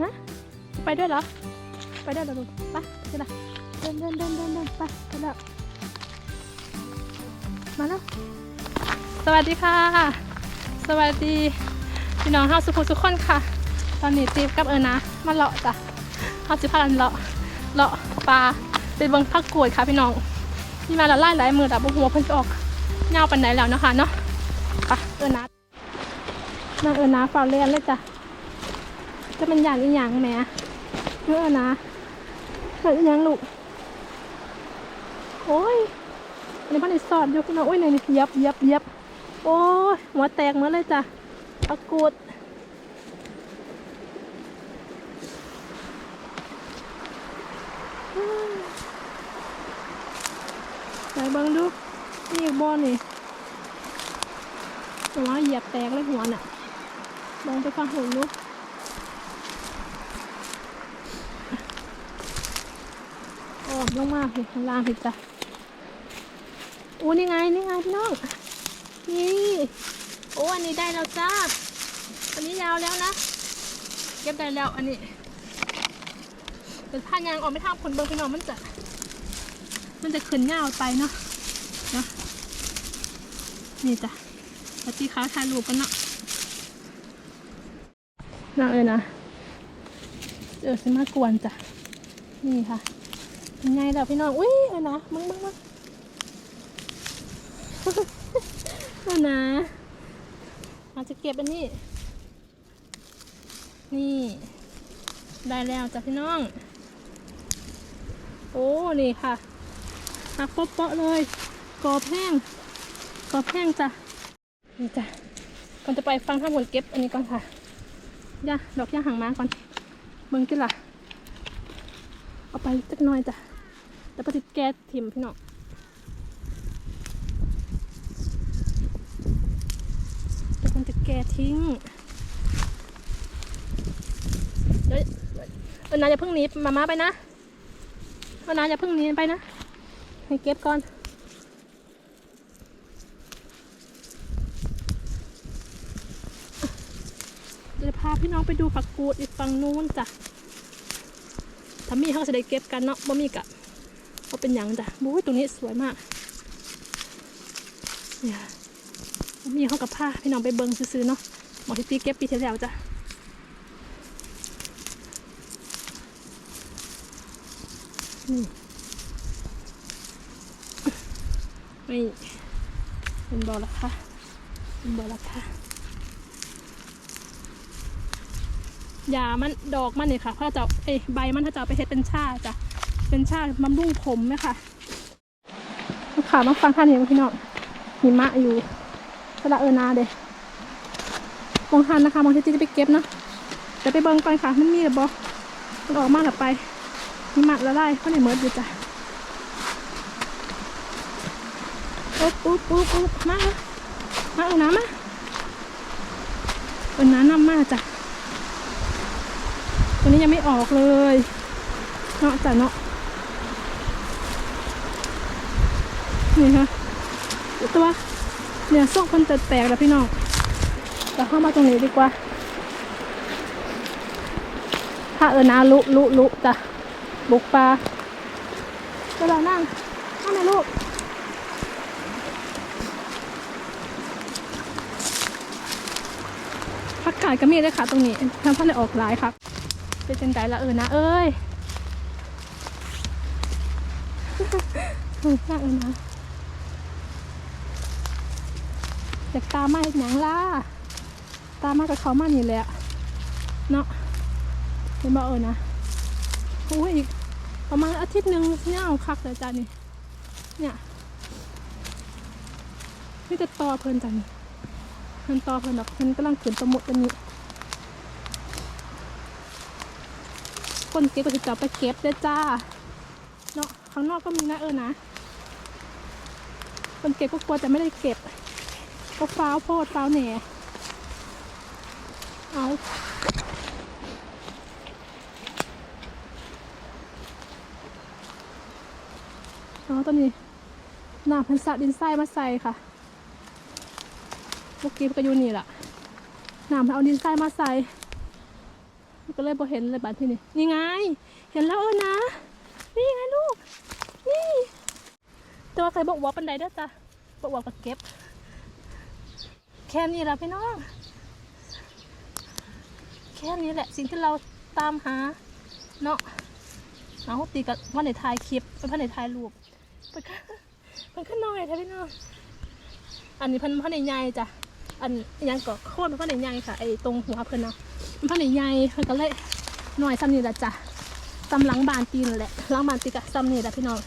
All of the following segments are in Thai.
ฮะไปด้วยเหรอ ไปด้วยเหรอลูกไปไปกันละเดินเดินเดินเดินเดินไปไปแล้วมาแล้ว สวัสดีค่ะ สวัสดีพี่น้องเฮาสุขุสุขคนค่ะ ตอนนี้จีบกับเอิญนะมาเลาะจ้ะเฮาสิพากันเลาะเลาะปลาไปเบิงผักกวดค่ะพี่น้องนี่มาละลายหลายมือแต่บุหัวเพิ่นจะออกเงาปันไหนแล้วนะคะเนาะไปเอิญนะนางเอิญนะฝ่าเรียนเลยจ้ะ จะเป็นอย่างอีหยังแม่เอิญนะเกิดอีหยังลูก โอ้ยอันนี้พันธุ์สอดอยู่พี่น้องโอ้ยนี่ยับยับยับโอ้ยหัวแตกมาเลยจ้ะผักกวดไหนเบังดูนี่บอลนี่แต่ว่าเหยียบแตกเลยหัวน่ะลองไปฟังหูดูอ อกลงมาสิข้างล่างสิจ้ะโอ้นี่ไงนี่ไงพี่น้องนี่โอ้อันนี้ได้แล้วจ้าอันนี้ยาวแล้วนะเก็บได้แล้วอันนี้แต่ถ้ายางออกไม่ทางคนเบิงพี่น้องมันจะ มันจะขึ้นเงาวไปเนาะเนาะนี่จ้ะปฏิค้าถ่ายรูปกันเนาะน่าเอยนะเจอสิมากวนจ้ะนี่ค่ะ ยังไงล่ะพี่น้อง อุ้ยเอนะมึงมึงมึงเอานะอาจจะเก็บอันนี้ นี่ ได้แล้วจ้ะพี่น้อง โอ้ นี่ค่ะหักโป๊ะเลยกรอบแห้งกรอบแห้งจ้ะ นี่จ้ะก่อนจะไปฟังท่าผลเก็บอันนี้ก่อนค่ะย่าดอกย่าหางม้าก่อนเบิ่งจิล่ะ เอาไปจักน่อยจ้ะแล้วก็ติดแก๊สทิมพี่น้องเดี๋ยวมันจะแก๊สทิ้งเดี๋ยวเออนายอย่าเพิ่งหนีมาม่าไปนะเออนายอย่าเพิ่งหนีไปนะ ให้เก็บก่อนเดี๋ยวพาพี่น้องไปดูผักกูดอีกฝั่งนู้นจ้ะ ถ้ามีเขาจะได้เก็บกันเนาะบ่มีกะเอาเป็นหยังจ้ะบู๊ยตรงนี้สวยมากเนี่ยบ่มีเขากับผ้าพี่น้องไปเบิ้งซื้อๆเนาะหมอที่ปีเก็บปีที่แล้วจ้ะนี่นี่เป็นบอละค่ะเป็นบอละค่ะ ยามันดอกมันเนี่ยค่ะถ้าจะเอ้ใบมันถ้าจะเอาไปเฮ็ดเป็นชาจ้ะเป็นชาบำรุงผมไหมค่ะลูกค้ามาฟังท่านนี้พี่น้องหิมะอยู่สละเออนาเด้มองทันนะคะมองที่จะไปเก็บเนาะเดี๋ยวไปเบิ่งก่อนค่ะมันมีหรือบ่มันออกมาหรือไปหิมะละลายเพราในเมิดอยู่จ้ะอุ๊บอุ๊บอุ๊บอุ๊บมามาเอาน้ำมาเอาน้ำนำมาจ้ะ นี้ยังไม่ออกเลยเนาะจ้ะเนาะนี่ค่ะตัวเนี่ยส่งคนจะแตกแล้วพี่น้องเราเข้ามาตรงนี้ดีกว่า ถ้าเออนาลุลุลุจ้ะบุกปลาเวลานั่งนั่งไหนลูกพักกาดก็มีเลยค่ะตรงนี้ทำพันได้ออกหลายครับ เป็นจังไดละเออนะเอ้ยเออนะเออนะอยากตามมาเห็นหยังล่ะตามมากับเขามานี่แหละเนาะเห็นบ่เออนะโอ้ยอีกประมาณอาทิตย์หนึ่งเนี่ยเอาคักเลยจ้านี่เนี่ยนี่จะต่อเพลินจ้ะนี่มันต่อเพิ่นดอกมันกำลังขึ้นตะมุดอันนี้ คนเก็บก็จะจับไปเก็บเด้จ้าเนาะข้างนอกก็มีนะเออนะคนเก็บก็กลัวแต่ไม่ได้เก็บ ก็ฟ้าวโพดฟ้าวแหน่เอาเอาตอนนี้น้ำพันสะดินทรายมาใส่ค่ะเมื่อกี้ก็อยู่นี่แหละน้ำเอาดินทรายมาใส่ ก็เลยบ่เห็นเลยบัดที่นี่นี่ไง เห็นแล้วเออนะ นี่ไงลูก นี่ แต่ว่าใครบอกว่าปันไดเด้อจ้ะบอกว่าก็เก็บ แค่นี้ละพี่น้อง แค่นี้แหละ สิ่งที่เราตามหา เนาะเอาตีกับพ่อในถ่ายคลิปเป็นพ่อในถ่ายรูปมันก็มันก็น้อยแท้พี่น้อง อันนี้พันพ่อในใหญ่จ้ะ อันยังก็โค่นเป็นพ่อในใหญ่ค่ะไอ้ตรงหัวเพิ่นเนาะ เป็นพ่อในใหญ่เพิ่นก็เลยหน่อยซ้ำนี่แหละจ้ะซ้ำหลังบานตีนแหละหลังบานตีกับซ้ำนี่แหละพี่น้อง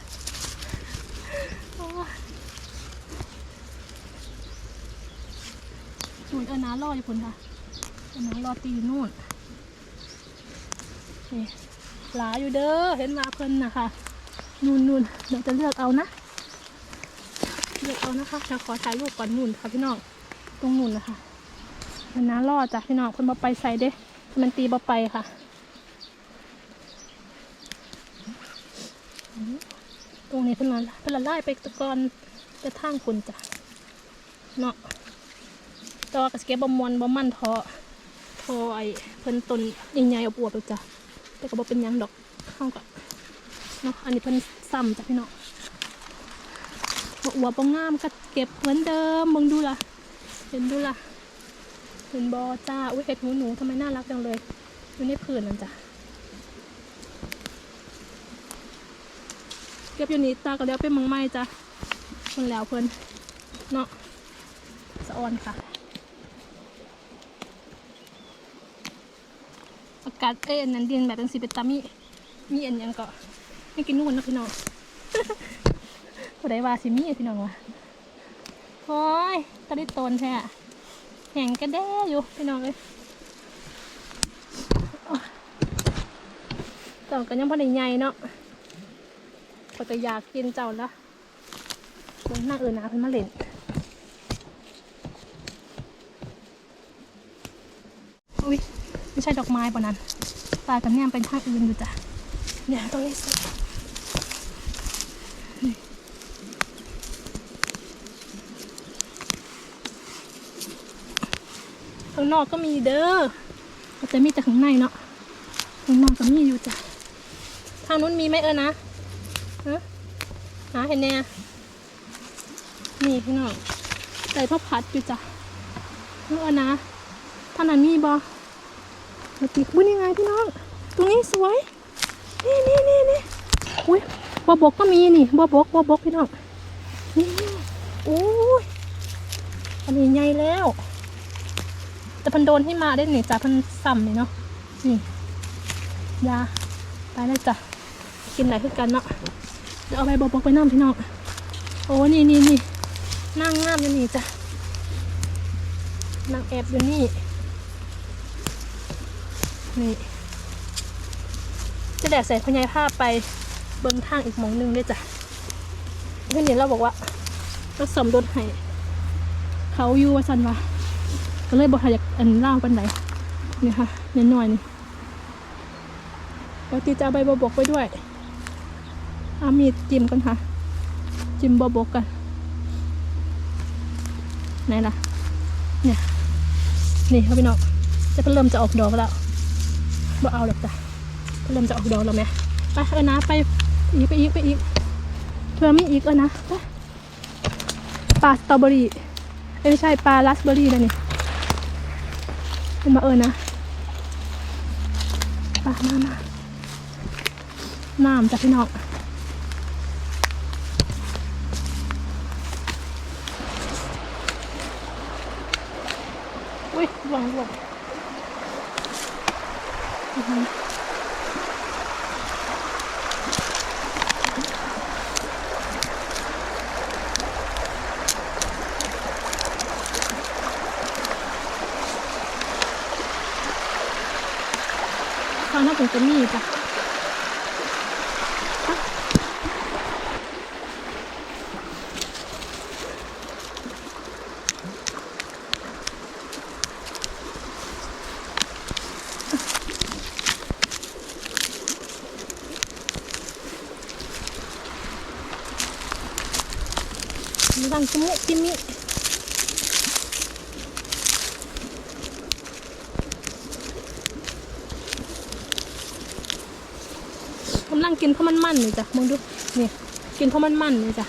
อ้ยนู่นเออน้ารออยู่พุ่นค่ะเออน้ารอตีอยู่นู่นนี่หลาอยู่เด้อเห็นมาเพิ่นนะคะนู่นนู่นเดี๋ยวจะเลือกเอานะเลือกเอานะคะจะขอถ่ายรูปก่อนนู่นค่ะพี่น้องตรงนู่นนะคะ มันน้ารอดจ้ะพี่น้องคนบอไปใส่เด้มันตีบอไปค่ะตรงนี้เพิ่นละเพิ่นละไล่ไปตะกอนจะทางคุณจ้ะเนาะตว่ากระสเก็บบอมวนบอมันทอทอไอเพิ่นต้นใหญ่ๆอบอวบๆเลยจ้ะแต่ก็บอเป็นยังดอกเข้ากับเนาะอันนี้เพิ่นซ้ำจ้ะพี่น้องบอวบงามก็เก็บเหมือนเดิมมึงดูล่ะเห็นดูล่ะ เห็นบอจ้า อุ้ยเห็ดหูหนูทำไมน่ารักจังเลย อยู่ในผืนนั่นจ้ะ เก็บอยู่นี้ตาก็เลี้ยวไปเมังไม้จ้ะคนแล้วเพิ่นเนาะสะออนค่ะ อากาศเอ้ยนนั้นดินแบบเป็นสีเป็นตามีมีอันยังก็ไม่กินนู่นนะพี่น้องผู้ใดว่าสิมีพี่น้องวะโอ้ยตอนนี้ตนแท้ แห้งกระเด้อยู่พี่น้องเลยเจ้ากันยังพอได้ใหญ่เนาะก็จะอยากกินเจ้าละเบิ่งหน้าเออนาเพิ่นมาเล่นอุ้ยไม่ใช่ดอกไม้ปะนั้นตายกันเนี่ยเป็นทางอื่นอยู่จ้ะเนี่ยตรงนี้สิ ข้าง นอกก็มีเด้อแต่มีแต่ข้างในเนาะข้างนอกก็มีอยู่จ้ะทางนู้นมีไหมเออนะฮะหาเห็นแน่นี่พี่น้องใส่พ่อพัดอยู่จ้ะเออนะท่านั้นมีบอมาติดบุ้นยนี่ไงพี่น้อง ตรงนี้สวย นี่นี่นี่นี่อุ้ยบัวบกก็มีนี่บัวบกบัวบกพี่น้องนี่โอ้ยอันนี้ใหญ่แล้ว แต่พันโดนให้มาได้หนึ่งจ้ะพันซ้ำเลยเนาะนี่ยาไปเลยจ้ะกินไหนคือกันเนาะเดี๋ยวเอาไปบอกๆไปน้ำพี่น้องโอ้นี่นี่นี่นั่งงามอยู่นี่จ้ะนั่งแอบอยู่นี่นี่จะแดดใส่พญายภาพไปเบิ้งทางอีกมองหนึงด้วยจ้ะเพื่อนเห็นเราบอกว่าเราสมรถให้เขาอยู่ว่าสันวะ ก็เลยบอกอยากอันเล่าปันไหนนี่ค่ะเน้นหน่อยนี่ปกติจะเอาใบบบอกไปด้วยเอามีดจิ้มกันค่ะ จิ้มบบกกันไหนล่ะเนี่ยนี่ครับพี่น้องจะเพิ่งเริ่มจะออกดอกแล้วบ่เอาหรอกจ้ะเพิ่งเริ่มจะออกดอกแล้วไหมไปเออนะไปอีกไปอีกไปอีกเพื่อมีอีกเออนะไปปลาสตรอเบอรี่เอ้ยไม่ใช่ปลาราสเบอรี่นะนี่ เป็นมาเอิญนะปลามามาน้ำจากพี่น้องอุ้ยหวังหวัง อื้อหือทางจะมีจ้ะมีรังจมูกกินนี่ำลัง กินเพราะมันมันนี่จ้ะมองดูนี่กินเพราะมันมันนี่จ้ะ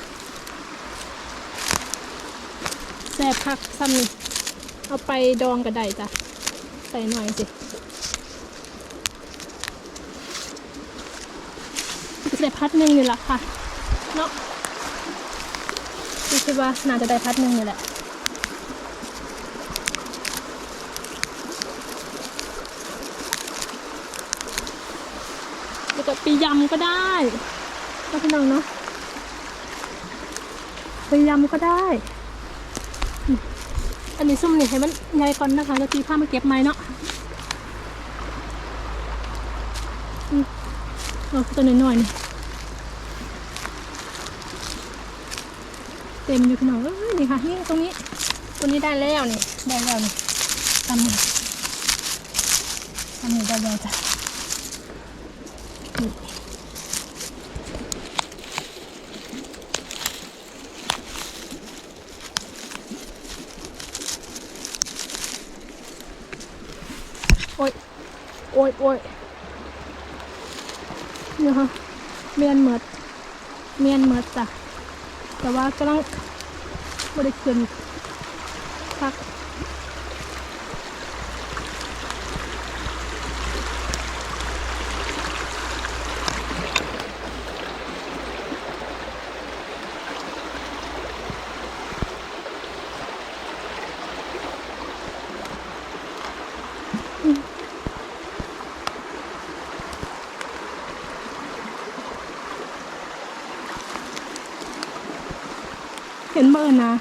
แซ่บพักซ้ำนี่เอาไปดองกระไดจ้ะใส่หน่อยสิได้พัดหนึ่งนี่แหละค่ะเนาะคิดว่าน่าจะได้พัดหนึ่งนี่แหละ แล้วก็ไปยำก็ได้ก็พี่น้องเนาะไปยำก็ได้อืมอันนี้ซุ่มนี่ให้มันใหญ่ก่อนนะคะแล้วตีผ้ามาเก็บไม้เนาะอืมเอาตัวน้อยๆนี่เต็มอยู่พี่น้องเอ้ยนี่ค่ะนี่ตรงนี้ตัวนี้ได้แล้วนี่ได้แล้วนี่ทำนี่ทำนี่ได้แล้วจ้ะ โอ้ย โอ้ย โอ้ยเนี่ยค่ะเมียนเหมิดเมียนเหมิดจ้ะแต่ว่ากำลังบริขึ้นพัก เห็นเบอร์นะ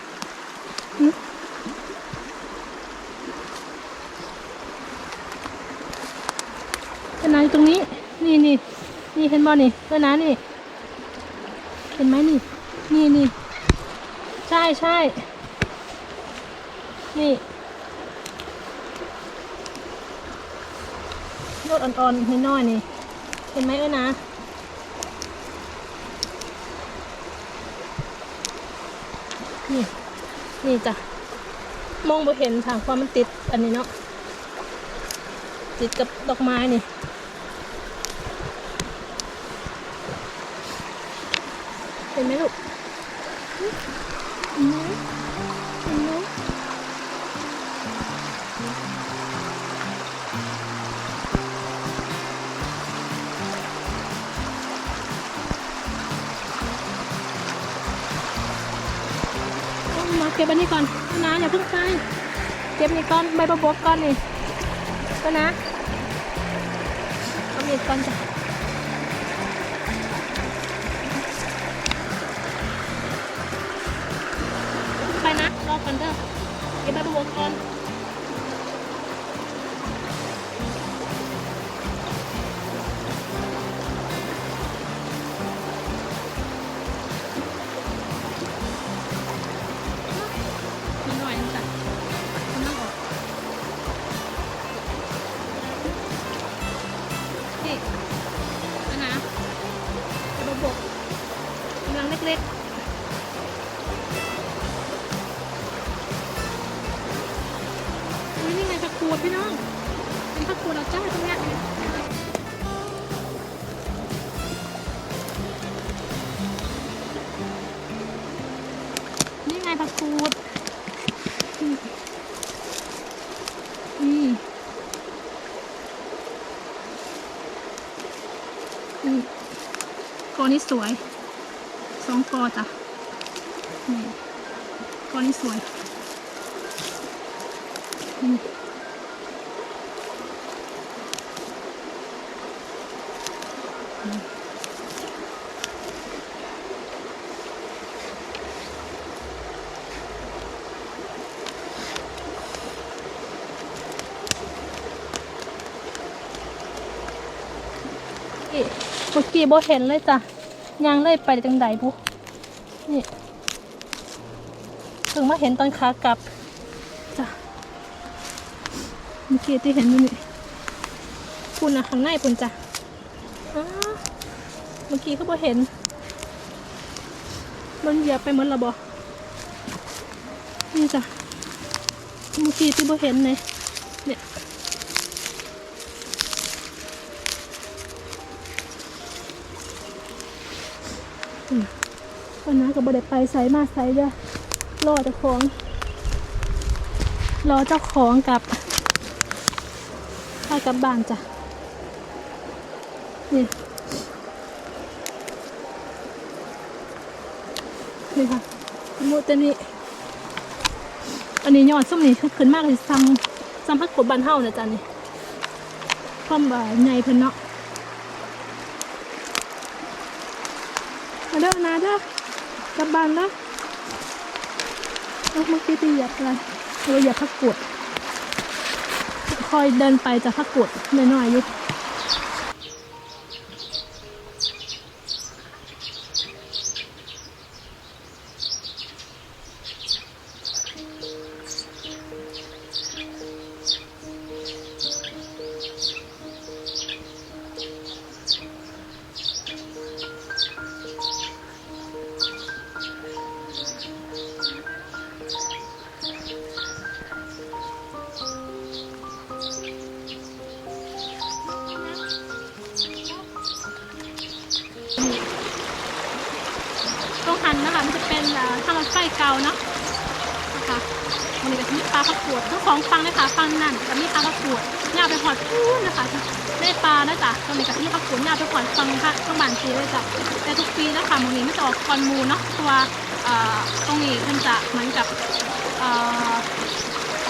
เป็นไหนตรงนี้ นี่นี่นี่เห็นบอนี่เบอร์นะนี่ เห็นไหมนี่ นี่นี่ใช่ใช่นี่ยอดอ่อนๆนิดหน่อยนี่ เห็นไหมเออนะ นี่ นี่จ้ะ มองบ่เห็นทางความมันติดอันนี้เนาะ ติดกับดอกไม้นี่ ไปบนี่ก่อนใบบกก่อนนี่ก็นะเอามีดก่อนจ้ะไปนะรอก่อนเด้อเก็บใบบัวบกก่อน นผักกูดเราจ้าตรงเนี้ยนี่ไงผักกูดนี่นี่กอนี้สวย สองกอจ้ะนี่กอนี้สวย นี่เมื่อกี้บ่เห็นเลยจ้ะยังเลยไปจังใดบุนี่ถึงมาเห็นตอนขากลับจ้ะเมื่อกี้ที่เห็นอยู่นี่คุณนะข้างในคุณจ้ะอ้าเมื่อกี้ก็บ่เห็น มันเหยียบไปหมดและบ่นี่จ้ะเมื่อกี้ที่บ่เห็นเลย บ่ได้ไปใส่มาใส่เด้อรอเจ้าของ รอเจ้าของกับข้ากลับบ้านจ้ะนี่นี่ค่ะมูตนี้อันนี้ยอดส้มนี่ขึ้นมากเลยซ้ำซ้ำพักกดบันเท่านะจ๊ะนี่ความบ่าใหญ่เพิ่นเนาะมาเด้อนาเด้อ ลับบ้านแล้วเอาเมื่อกี้ไปเหยียบอะไรเราเหยียบพักกดคอยเดินไปจะพักกดหน่อยๆอยู่ หอดพูนนะคะได้ปลานะจ๊ะตรงนี้ก็จะมีผักขวดยาวไปหอดฟังค่ะข้างบานทีเลยจ้ะแต่ทุกปีนะคะมันนี้ไม่จะออกคอนมูเนาะตัวอ่อตรงนี้มันจะเหมือนกับอ่อ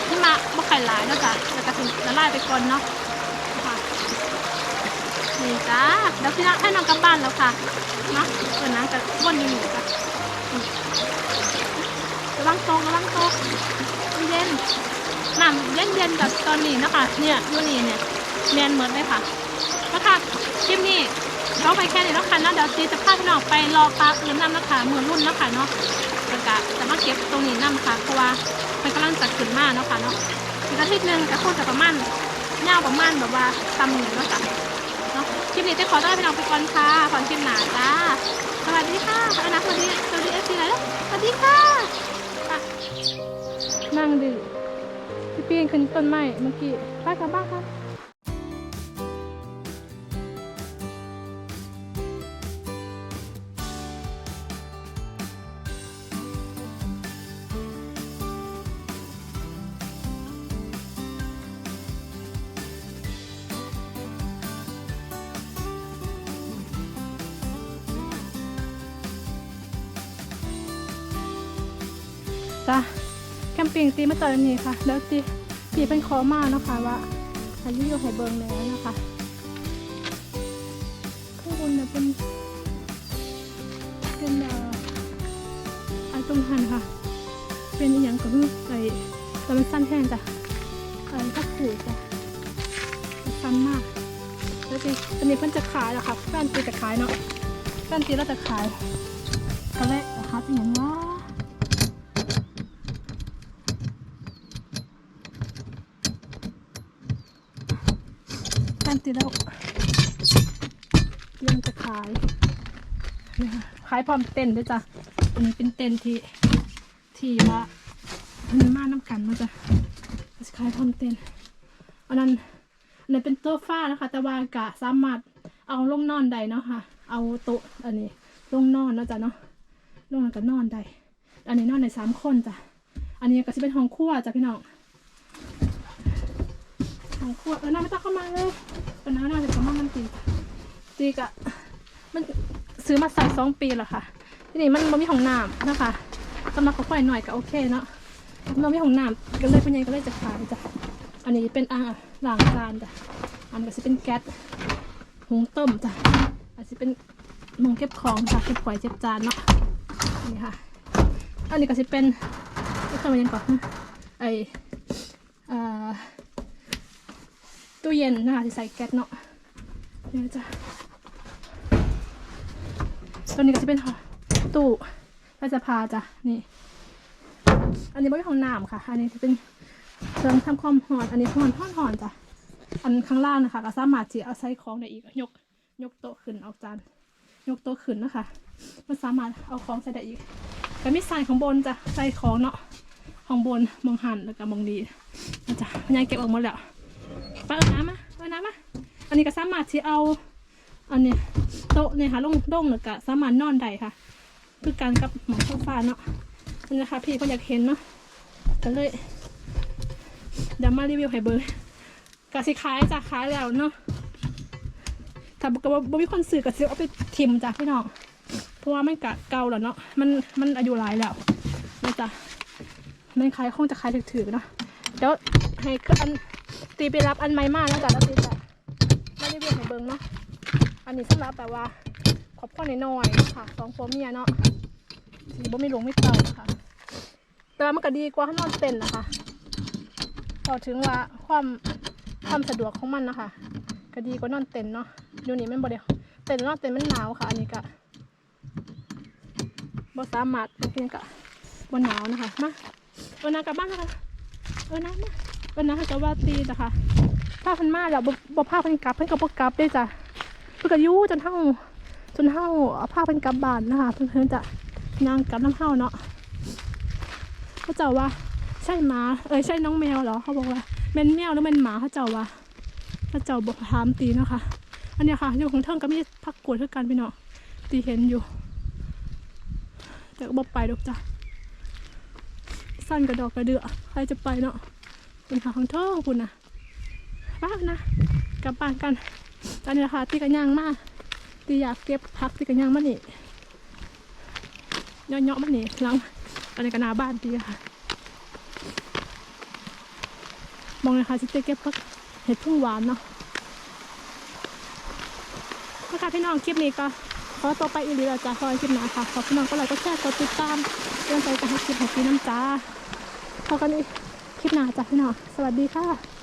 ที่มาบ่ไข่หลายนะจ๊ะแล้วก็ถึงละลายไปก่อนเนาะนี่จ้าแล้วพี่น้องให้น้องกลับบ้านแล้วค่ะเนาะเออนะแต่วนอยู่นี่จ้ะระวังโตกระวังโตกเย็น น้ำเย็นเย็นๆแบบตอนนี้นะคะ เนี่ยอยู่นี่เนี่ยแมนเหมือนเลยค่ะแล้วค่ะคลิปนี้เราไปแค่นี้แล้วค่ะนะเดี๋ยวจีจะพาพี่น้องไปรอปลาอื่นน้ำนะคะมือนรุ่นนะคะเนาะแล้วก็จะมาเก็บตรงนี้น้ำค่ะเพราะว่ามันกำลังจะขึ้นมาเนาะค่ะเนาะอีกอาทิตย์หนึงก็คงจะประมาณยาประมาณแบบว่าตำหนึ่งเนาะจ้ะเนาะคลิปนี้จะขอต้อนรับพี่น้องไปก่อนค่ะขอคลิปหนาจ้าสวัสดีค่ะอนัสวัสดีสวัสดีเอฟซีแล้วสวัสดีค่ะนั่งดื่ม ปีนขึ้นต้นไม้เมื่อกี้ไปกลับบ้านค่ะจ้าแคมปิ้งตีมาตอนนี้ค่ะ แล้วตี ตีเป็นขอมาเนาะคะว่าอายุอยู่ไฮเบิร์งแล้วนะคะข้างบนเนี่ยเป็นเป็นเอ่อไอตรงหันค่ะ เป็นอย่างก็คือไอ้แต่มันสั้นแห้งจ้ะไอ้ถ้าขูดจ้ะสั้นมากแล้วตีอันนี้เพิ่นจะขายแล้วค่ะแฟนตีจะขายเนาะแฟนตีเราจะขายตอนแรกราคาเป็นอย่างว่า การตีแล้วเตรียมจะขายนะคะขายพร้อมเต็นด้วยจ้ะอันนี้เป็นเต็นที่ที่ว่ามีมาน้ำกันมาจ้ะจะขายพร้อมเต็นอันนั้นอันนั้นเป็นโต๊ะฟ้านะคะ แต่ว่ากะสามารถเอาลงนอนได้เนาะค่ะ เอาโต๊ะอันนี้ลงนอนเนาะจ้ะเนาะลงแล้วก็นอนได้อันนี้นอนได้สามคนจ้ะอันนี้ก็จะเป็นห้องครัวจ้ะพี่น้องของขวดเออน่าไม่ต้องเข้ามาเลย เออน่าน่าจะเข้ามามันตีตีกะมันซื้อมาใส่สองปีแล้วค่ะ ทีนี้มันมันมีของน้ำนะคะสำหรับเขาค่อยหน่อยก็โอเคเนาะมันมีของน้ำก็เลยเป็นยังก็เลยจะขายจ้ะอันนี้เป็นอ่างล้างจานจ้ะอันนี้ก็จะเป็นแก๊สหุงต้มจ้ะอันนี้เป็นหมองเก็บของค่ะเก็บก๋วยเก็บจานเนาะนี่ค่ะ อันนี้ก็จะเป็นนี่ทำยังก่อนไอา ตู้เย็นนะคะที่ใส่แก๊สเนาะเนี่ยจ้ะตัวนี้ก็จะเป็นตู้ราชพาจ้ะนี่ อันนี้ไม่ใช่ของน้ำค่ะ อันนี้จะเป็นเครื่องทำความร้อนอันนี้หอนทอดหอนจ้ะอันข้างล่างนะคะ ก็สามารถที่เอาใส่ของได้อีกยกยกโต๊ะขึ้นเอาจานยกโต๊ะขึ้นนะคะมันสามารถเอาของใส่ได้อีกก็มีใส่ของบนจ้ะใส่ของเนาะของบนมองหันแล้วก็มองดีนะจ๊ะยายเก็บออกหมดแล้ว ป้าเอาน้ำมาเอาน้ำมาอันนี้ก็สามารถที่เอา อันเนี้ยโต๊ะเนี่ยค่ะลงลงหรือก็สามารถนอนได้ค่ะคือการกับหมอนโซฟาเนาะนี่นะคะพี่ก็อยากเห็นเนาะก็เลยเดี๋ยวมารีวิวให้เบิร์กสิขายจ้ะขายแล้วเนาะถ้าบอกว่าบ่มีคนซื้อก็ซื้อเอาไปทิมจ้ะพี่น้องเพราะว่ามันกะเก่าแล้วเนาะมันมันอายุหลายแล้วนะจ๊ะมันขายคงจะขายถือๆเนาะเดี๋ยว ให้คืออันตีไปรับอันใหม่มาแล้วจ้ะแล้วตีจะมารีวิวให้เบิร์เนาะอันนี้สำหรับแบบว่าขอบคุณน้อยๆเนะค่ะสองผัวเมียเนาะสีบ่มีหลวงไม่เต่านะคะแต่ว่ามันก็ดีกว่าข้างนอกเต็นนะคะพอถึงว่าความความสะดวกของมันนะคะก็ดีกว่านอนเต็นเนาะอยู่นี่มันบ่เดียวเต็นนอนเต็นมันหนาวค่ะ อันนี้ก็บ่สามารถบางทีก็บ่หนาวนะคะมาเออนากลับบ้านนะคะเออนะมา เออนะจะว่าตีนะคะผ้าพันมาแล้วบ่บ่ผ้าพันกลับเพิ่นก็บ่กลับเด้จ้ะเพิ่นก็ยู่จนเฮาจนเฮาเอาผ้าพันกลับบานนะคะเพิ่นเพิ่นจะย่างกลับน้ำเฮาเนาะเขาเจ้าว่าใช่หมาเอ้ยใช่น้องแมวเหรอเขาบอกว่าเป็นแมวหรือเป็นหมาเขาเจ้าว่าเขาเจ้าบอกถามตีนะคะ อันนี้ค่ะอยู่ของเทิงก็มีพักกวดเท่ากันพี่เนาะตีเห็นอยู่ แต่ก็บอกไปดอกจ้ะสั้นกระดอกกระเดือใครจะไปเนาะ เป็นหาของเทิงคุณนะป้านะกลับบ้านกันตอนนี้นะคะตีกันย่างมากตีอยากเก็บพักตีกันย่างมานี่เนาะๆมานี่หลังอันนี้ก็นาบ้านตีค่ะมองเลยค่ะชิเต้เก็บพักเห็ดพึ่งหวานเนาะนะคะพี่น้องคลิปนี้ก็ขอตัวไปอีกแล้วจ้าขอคลิปหน้าค่ะขอพี่น้องก็ไลค์ก็แชร์กดติดตามเรื่องใจกันให้คลิปของพี่น้ำจ้าพอกันอีก คลิปหน้าจ้ะพี่น้องสวัสดีค่ะ